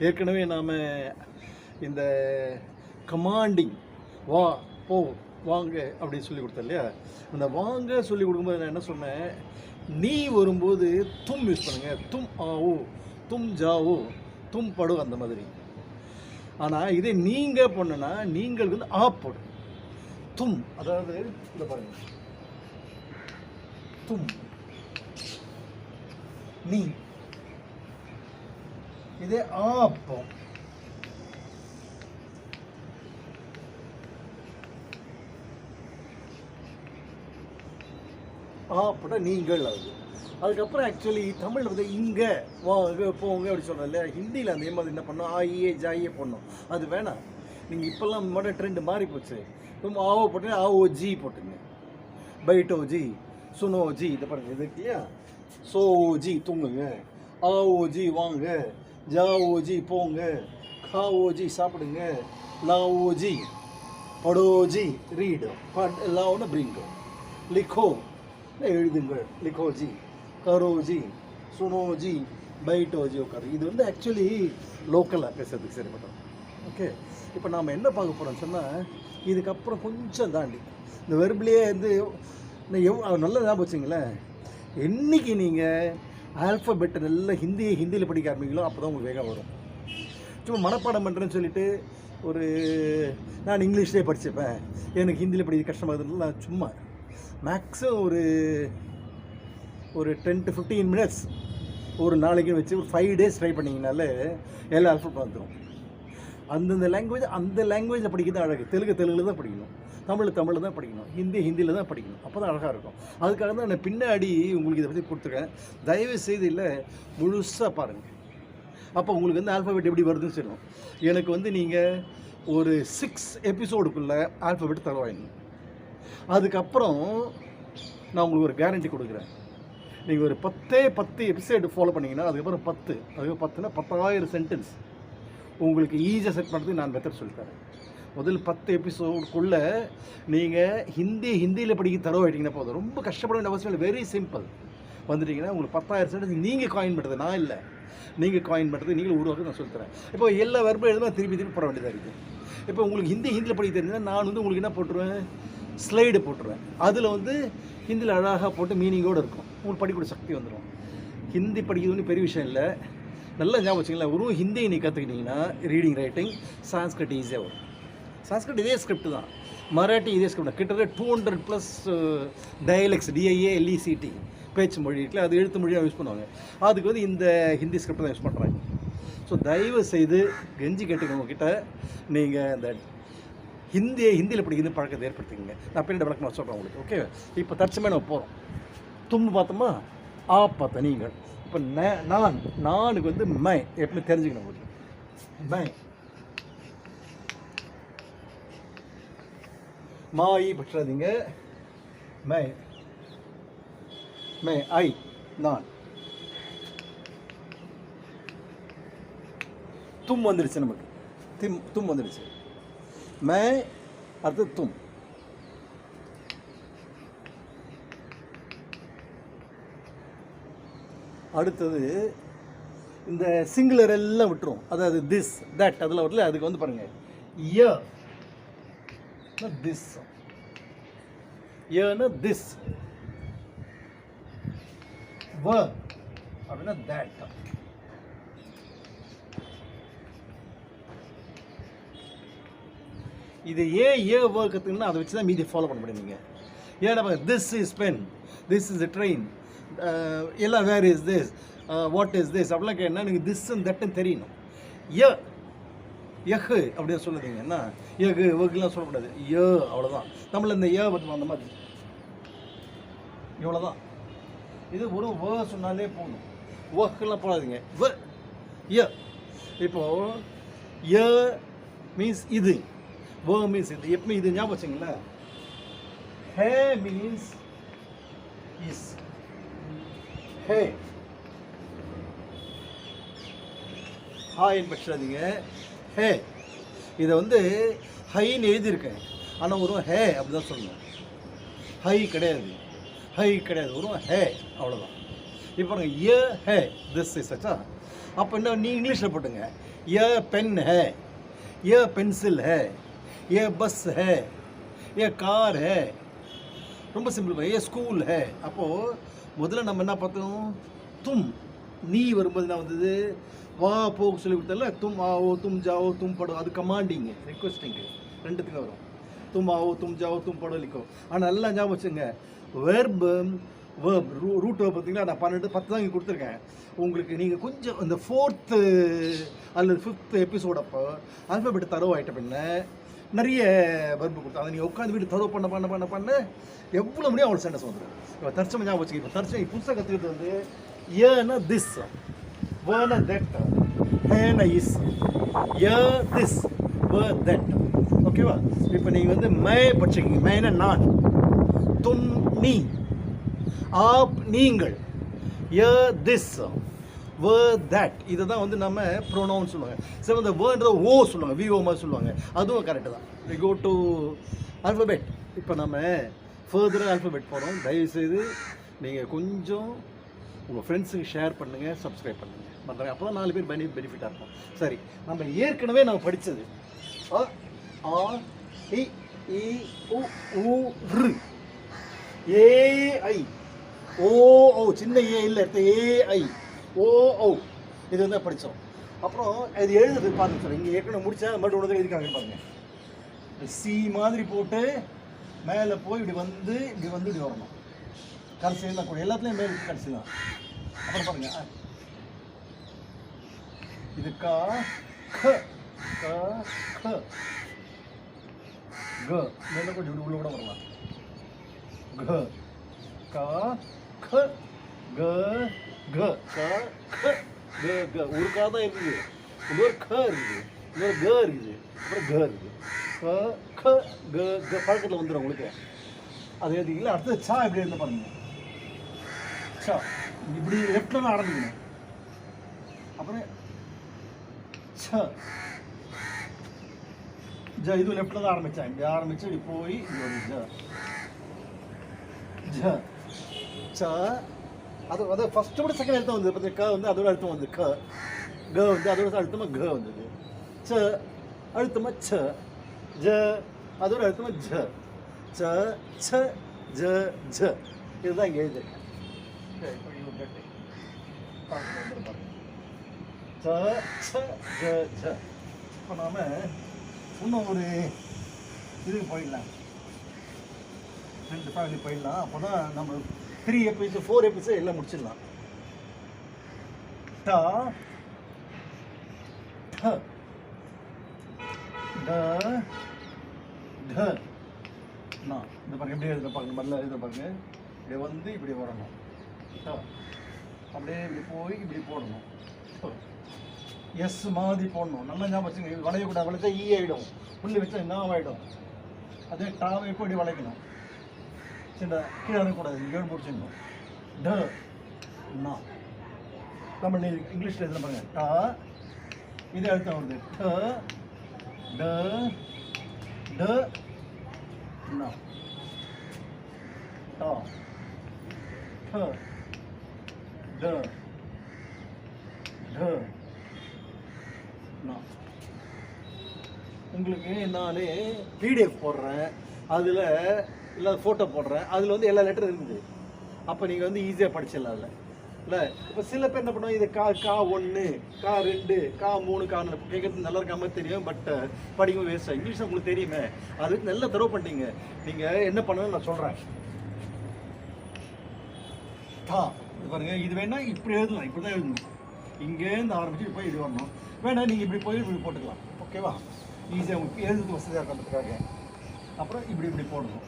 ஏற்கனவே நாம் இந்த கமாண்டிங் வா போ வாங்க அப்படின்னு சொல்லி கொடுத்தேன் இல்லையா? அந்த வாங்க சொல்லி கொடுக்கும்போது நான் என்ன சொன்னேன்? நீ வரும்போது தும் யூஸ் பண்ணுங்கள் தும் ஆவோ தும் ஜாவோ தும் படு அந்த மாதிரி. ஆனால் இதே நீங்கள் பண்ணுனா நீங்கள் வந்து ஆ போடும் தும் அதாவது இந்த பாருங்க. தும். நீ. இதே ஆப்பம் ஆப்பட நீங்கள் அது. அதுக்கப்புறம் ஆக்சுவலி தமிழ் வந்து இங்கே வாங்க போங்க அப்படி சொல்கிறோம் இல்லையா ஹிந்தியில் அந்த மாதிரி என்ன பண்ணோம்? ஆயே ஜாயே பண்ணோம் அது வேணாம். நீங்கள் இப்போல்லாம் மொட ட்ரெண்ட் மாறி போச்சு. ரொம்ப ஆவோ போட்டுங்க ஆவோ ஜி போட்டுங்க பைட்டோ ஜி சுனோ ஜி இதை பாருங்க இது இல்லையா? சோ ஜி தூங்குங்க. ஆவோ ஜி வாங்க. ஜாவோஜி போங்க. காவோஜி சாப்பிடுங்க. லாவோஜி படோஜி ரீடு பட் லாவ்னு பிரிங்கோ லிக்கோ எழுதுங்கள். லிக்கோஜி கரோஜி சுனோஜி பைட்டோஜி உட்காரு. இது வந்து ஆக்சுவலி லோக்கலாக பேசுறதுக்கு சரிப்பட்டோம் ஓகே இப்போ நாம் என்ன பார்க்க போகிறோம்னு சொன்னால் இதுக்கப்புறம் கொஞ்சம் தாண்டி. இந்த வெறுப்புலேயே வந்து எவ் நல்ல ஞாபகம் வச்சுங்களேன் என்னைக்கு நீங்கள் ஆல்ஃபபெட் நல்லா ஹிந்தியை ஹிந்தியில் படிக்க ஆரம்பிங்களோ அப்போ தான் உங்களுக்கு வேகம் வரும். சும்மா மனப்பாடம் பண்ணுறேன்னு சொல்லிட்டு ஒரு நான் இங்கிலீஷ்லேயே படிச்சுப்பேன். எனக்கு ஹிந்தியில் படிக்க கஷ்டமாக இருந்தது நான் சும்மா மேக்ஸிமம் ஒரு ஒரு டென் டு ஃபிஃப்டீன் மினிட்ஸ் ஒரு நாளைக்கு வச்சு ஒரு ஃபைவ் டேஸ் ட்ரை பண்ணிங்கனாலே எல்லா ஆல்ஃபபெட் வந்துடும் அந்தந்த லாங்குவேஜ் அந்த லாங்குவேஜில் படிக்கிறது அழகு. தெலுங்கு தெலுங்குல தான் படிக்கணும். தமிழ் தமிழில் தான் படிக்கணும். ஹிந்தி ஹிந்தியில் தான் படிக்கணும். அப்போ தான் அழகாக இருக்கும். அதுக்காக தான் நான் பின்னாடி உங்களுக்கு இதை பற்றி கொடுத்துருக்கேன். தயவு செய்து இல்லை முழுசாக பாருங்கள் அப்போ உங்களுக்கு வந்து ஆல்ஃபாபெட் எப்படி வருதுன்னு சொல்லுவோம் எனக்கு வந்து நீங்கள் ஒரு சிக்ஸ் எபிசோடுக்குள்ளே ஆல்ஃபாபெட் தரவாயிடணும் அதுக்கப்புறம் நான் உங்களுக்கு ஒரு கேரண்டி கொடுக்குறேன். நீங்கள் ஒரு பத்தே பத்து எபிசோடு ஃபாலோ பண்ணிங்கன்னா அதுக்கப்புறம் பத்து. அதுக்கப்புறம் பத்துனா பத்தாயிரம் சென்டென்ஸ் உங்களுக்கு ஈஸியாக செட் பண்ணுறதுக்கு நான் மெத்தட் சொல்லித்தரேன் முதல் பத்து எபிசோடுக்குள்ளே நீங்கள் ஹிந்தி ஹிந்தியில் படிக்க தரவாயிட்டீங்கன்னா போதும். ரொம்ப கஷ்டப்பட வேண்டிய அவசியம் இல்லை. வெரி சிம்பிள் வந்துட்டீங்கன்னா உங்களுக்கு பத்தாயிரம் சென்டென்ஸ் நீங்கள் காயின் பண்ணுறது நான் இல்லை. நீங்கள் காயின் பண்ணுறது நீங்கள் உருவாக்க நான் சொல்லித்தரேன். இப்போ எல்லா வெறுப்பும் எழுதுனா திருப்பி திருப்பி போட வேண்டியதாக இருக்குது இப்போ உங்களுக்கு ஹிந்தி ஹிந்தியில் படிக்க தெரிஞ்சுன்னா நான் வந்து உங்களுக்கு என்ன போட்டுருவேன்? ஸ்லைடு போட்டுருவேன். அதில் வந்து ஹிந்தியில் அழகாக போட்டு மீனிங்கோடு இருக்கும். உங்களுக்கு படிக்கூடிய சக்தி வந்துடும் ஹிந்தி படிக்கிறது பெரிய விஷயம் இல்லை. நல்லா ஞாபகம் வச்சுங்களேன் ஒரு ஹிந்தி நீ கற்றுக்கிட்டிங்கன்னா ரீடிங் ரைட்டிங் சான்ஸ்கிரிட் ஈஸியாக வரும். சான்ஸ்கிரிட் இதே ஸ்கிரிப்ட் தான். மராட்டி இதே ஸ்கிரிப்ட் கிட்டத்தட்ட two hundred plus dialects D I A L E C T பேச்சு மொழியில் அது எழுத்து மொழியாக யூஸ் பண்ணுவாங்க. அதுக்கு வந்து இந்த ஹிந்தி ஸ்கிரிப்ட் தான் யூஸ் பண்ணுறாங்க ஸோ தயவு செய்து கெஞ்சி கேட்டுக்கோங்க கிட்ட நீங்கள் இந்த ஹிந்தியை ஹிந்தியில் படிக்கிறது பழக்கத்தை ஏற்படுத்திக்கங்க. நான் பின்னாடி விளக்கமாக சொல்கிறேன் உங்களுக்கு ஓகே இப்போ தற்சமே நம்ம போகிறோம் தும்பு பார்த்தோமா? ஆ பார்த்தேன் நீங்கள். இப்போ நான் நானுக்கு வந்து மை எப்பவுமே தெரிஞ்சுக்கணும் உங்களுக்கு. மை. மாயி பற்றாதீங்க. மே மே ஐ நான். தும் வந்துடுச்சு நமக்கு. திம் தும் வந்துடுச்சு மே அடுத்து தும். அடுத்தது இந்த சிங்குலர் எல்லாம் விட்டுரும். அதாவது திஸ் தட் அதில் வரல அதுக்கு வந்து பாருங்கள் ய திஸ் ஏன்னா திஸ் வ அப்படின்னா தட் இது ஏ ஏ வேர்க்கத்துக்குன்னா அதை வச்சு தான் மீதி ஃபாலோ பண்ண முடியும் நீங்கள் ஏன்னா this is pen this is train எல்லாம் where is this what is this அப்படிலாம் கேட்டால் நீங்கள் திஸ் அண்ட் தட்டுன்னு தெரியணும். ய எஹ் அப்படின்னு சொல்லுறீங்க என்ன? எகு வகுலாம் சொல்லக்கூடாது. ஏ அவ்வளோதான் தமிழில் இந்த ஏ பற்றி அந்த மாதிரி. இவ்வளோதான் இது ஒரு வ சொன்னாலே போதும். ஒஹெல்லாம் போடாதீங்க. வ ய. இப்போ ய மீன்ஸ் இது. வ மீன்ஸ் இது. எப்பவுமே இது ஞாபகம் வச்சுங்களேன். ஹே மீன்ஸ் இஸ் ஹே. ஹாய் பட்சாதீங்க ஹே. இதை வந்து ஹைன்னு எழுதியிருக்கேன். ஆனால் வரும் ஹே அப்படி தான் சொல்லணும். ஹை கிடையாது. ஹை கிடையாது. வரும் ஹே. அவ்வளோதான் இப்போ பாருங்க ஏ ஹே. திஸ் இஸ் சச்சா அப்போ என்ன நீ இங்கிலீஷில் போட்டுங்க. ஏ பென் ஹே. ஏ பென்சில் ஹே. ஏ பஸ் ஹே. ஏ கார் ஹே. ரொம்ப சிம்பிள் ஏ ஸ்கூல் ஹே. அப்போது முதல்ல நம்ம என்ன பார்த்தோம்? தும். நீ வரும்போது என்ன வந்தது? வா போக சொல்லி கொடுத்தல தும் ஆவோ தும் ஜாவோ தும் படோ அது கமாண்டிங்க ரிக்வஸ்டிங்கு ரெண்டுத்துக்கும் வரும். தும் ஆவோ தும் ஜாவோ தும் படோ லிக்கோ ஆனால் நல்லா ஞாபகம் வச்சுங்க வெர்பு வேர்ப் ரூ ரூட் பார்த்தீங்கன்னா நான் பன்னெண்டு பத்து தான் இங்கே கொடுத்துருக்கேன். உங்களுக்கு நீங்கள் கொஞ்சம் இந்த ஃபோர்த்து அல்லது ஃபிஃப்த்து எபிசோட் அப்போ ஆல்ஃபபெட் தரவு ஆகிட்ட பின்ன நிறைய வெர்பு கொடுத்தா அதை நீங்கள் உட்காந்து வீட்டு தரவு பண்ண பண்ண பண்ண பண்ண எவ்வளோ முடியும் அவ்வளோ சண்டை வந்துடும் இப்போ தற்சமயம் ஞாபகம் வச்சுக்க இப்போ தர்ச்சம் புதுசாக கற்றுக்கிறது வந்து ஏன்னா திஸ் வேன that ஹேன is a this way that ஓகேவா இப்போ நீங்கள் வந்து மே படிச்சுக்கிங்க மேன நான். தும் நீ. ஆப் நீங்கள். ய திஸ் வே தட் இதை தான் வந்து நம்ம ப்ரொனவுன் சொல்லுவாங்க. சரி இந்த வேர்ன்ற ஓ சொல்லுவாங்க. விஓ மாதிரி சொல்லுவாங்க. அதுவும் கரெக்டு தான். வி கோ டு ஆல்ஃபபெட் இப்போ நம்ம ஃபர்தராக ஆல்ஃபபெட் போகிறோம் தயவுசெய்து நீங்கள் கொஞ்சம் உங்கள் ஃப்ரெண்ட்ஸுக்கு ஷேர் பண்ணுங்கள் சப்ஸ்கிரைப் பண்ணுங்கள் பண்ணுறாங்க அப்போ தான் நாலு பேர் பெனி பெனிஃபிட்டாக இருக்கும் சரி நம்ம ஏற்கனவே நம்ம படித்தது அ ஆ இ இ உ உ ஏஐ ஓ ஓ சின்ன ஏ இல்லை எடுத்த ஏஐ ஓ ஓ. இது வந்து படித்தோம் அப்புறம் இது எழுதுறது பாருங்க சார் இங்கே ஏற்கனவே முடிச்சா மறுபடியும் ஒன்று எழுதிக்காங்க பாருங்க. சி மாதிரி போட்டு மேலே போய் இப்படி வந்து இப்படி வந்து இப்படி வரணும். கடைசியில் தான் கூட எல்லாத்துலேயும் மேலே கடைசி தான். அப்புறம் பாருங்கள் அ. இது கா க க க. க. மேலே கொஞ்சம் இப்படி உள்ள கூட வரலாம். க கா க க க. க க க க. ஒரு கா தான் இருக்குது. இன்னொரு க இருக்குது. இன்னொரு க இருக்குது. அப்புறம் க இருக்குது. க க க க. பழக்கத்தில் வந்துடும் உங்களுக்கு. அது எழுதிங்களா அடுத்தது சா எப்படி எழுத பாருங்க. சா. இப்படி லெஃப்டில் தான் ஆரம்பிக்கணும். அப்புறம் ச ஜ இது லெஃப்டில் தான் ஆரம்பித்தேன் இப்படி ஆரம்பித்து இப்படி போய் இப்படி வரும் ஜ ஜ ச அது அது ஃபஸ்ட்டு விட செகண்ட் அழுத்தம் வந்தது பார்த்தீங்க க வந்து அதோட அழுத்தம் வந்து க க வந்து அதோட அழுத்தமாக க வந்தது ச அழுத்தமாக ச ஜ அதோட அழுத்தமாக ஜ ச ச ஜ ஜ இதுதான் இங்கே எழுதியிருக்கேன் சரி, ச ச ஜ ஜ. இப்போ நாம் இன்னும் ஒரு இதுக்கு போயிடலாம். ரெண்டு ஃபேமிலி போயிடலாம். அப்போ தான் நம்ம த்ரீ எபிசோட் ஃபோர் எபிசோட் எல்லாம் முடிச்சிடலாம். ட ட ட நா இந்த பாருங்க எப்படி எழுதுற பாருங்க முதல்ல இதில் பாருங்க. இப்படி வந்து இப்படி வரணும். ட. அப்படியே இப்படி போய் இப்படி போடணும். எஸ் மாதிரி போடணும் நல்லா ஞாபகம் வச்சுங்க வளையக்கூடாது வளைச்சா ஈ ஆகிடும் புள்ளி வச்சா என்ன ஆகிடும் அதே டாவை இப்போ இப்படி வளைக்கணும் சின்ன கீழே இறங்கக்கூடாது ஏழு முடிச்சிடணும் ட நா தமிழ் இங்கிலீஷில் எழுதுன பாருங்க டா இது அழுத்தம் வருது ட ட ட நா டா ட ட ட நா உங்களுக்கு நான் பிடிஎஃப் போடுறேன். அதில் இல்லை ஃபோட்டோ போடுறேன். அதில் வந்து எல்லா லெட்டரும் இருக்குது. அப்போ நீங்கள் வந்து ஈஸியாக படிச்சிடலாம் அதில். இல்லை இப்போ சில பேர் என்ன பண்ணுவாங்க இது கா கா ஒன்று கா ரெண்டு கா மூணு கா நாலு. கேட்குறது நல்லா இருக்காம தெரியும் பட் படிக்கும் வேஸ்ட்டாக இங்கிலீஷ் உங்களுக்கு தெரியுமே. அது நல்லா தரவு பண்ணிட்டீங்க நீங்கள் என்ன பண்ணணும்னு நான் சொல்கிறேன் டா இது பாருங்க இது வேணால் இப்படி எழுதலாம். இப்படி தான் எழுதணும். இங்கேருந்து ஆரம்பிச்சு போய் இது வரணும். வேணா நீங்கள் இப்படி போய் இப்படி போட்டுக்கலாம். ஓகேவா ஈஸியாக உங்களுக்கு எழுதுக்கு வசதியாக இருக்கிறதுக்காக அப்புறம் இப்படி இப்படி போடணும்.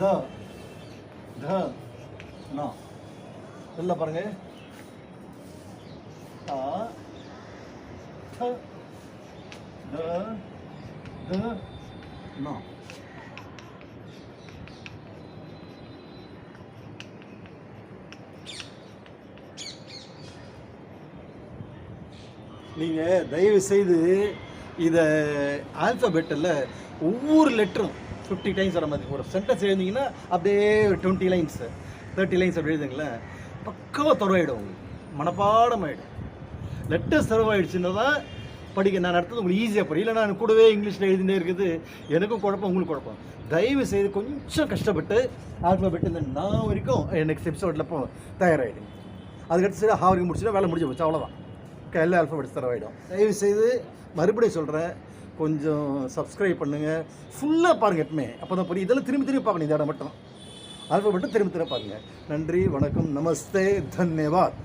த த நா நல்லா பாருங்க. த த த நா நீங்கள் தயவு செய்து இதை ஆல்ஃபபெட்டில் ஒவ்வொரு லெட்டரும் ஃபிஃப்டி டைம்ஸ் வர மாதிரி ஒரு சென்டென்ஸ் எழுதிங்கன்னா அப்படியே டுவெண்ட்டி லைன்ஸ் தேர்ட்டி லைன்ஸ் அப்படி எழுதுங்களேன். பக்கமாக துறவாயிடும் உங்களுக்கு. மனப்பாடம் ஆகிடும் லெட்டர் சர்வ் ஆகிடுச்சுன்னா தான் படிக்க நான் அடுத்தது உங்களுக்கு ஈஸியாக புரியும். இல்லை நான் கூடவே இங்கிலீஷில் எழுதினே இருக்குது. எனக்கும் குழப்பம் உங்களுக்கு குழப்பம். தயவு செய்து கொஞ்சம் கஷ்டப்பட்டு ஆல்ஃபபெட் இந்த நான் வரைக்கும் நெக்ஸ்ட் எபிசோடில் போ தயாராகிடுங்க அதுக்கடுத்து சரி ஹாவரிக்கு முடிச்சுன்னா வேலை முடிஞ்சு போச்சு அவ்வளோதான் கையில் ஆல்ஃபபெட்ஸ் தரவாயிடும் தயவு செய்து மறுபடியும் சொல்கிறேன் கொஞ்சம் சப்ஸ்கிரைப் பண்ணுங்கள் ஃபுல்லாக பாருங்கள் எப்பவுமே. அப்போ தான் புரியும். இதெல்லாம் திரும்பி திரும்பி பார்க்கணும் இந்த இடம் மட்டும். ஆல்ஃபபெட்டும் திரும்பி திரும்ப பாருங்கள் நன்றி வணக்கம் நமஸ்தே தன்யவாத்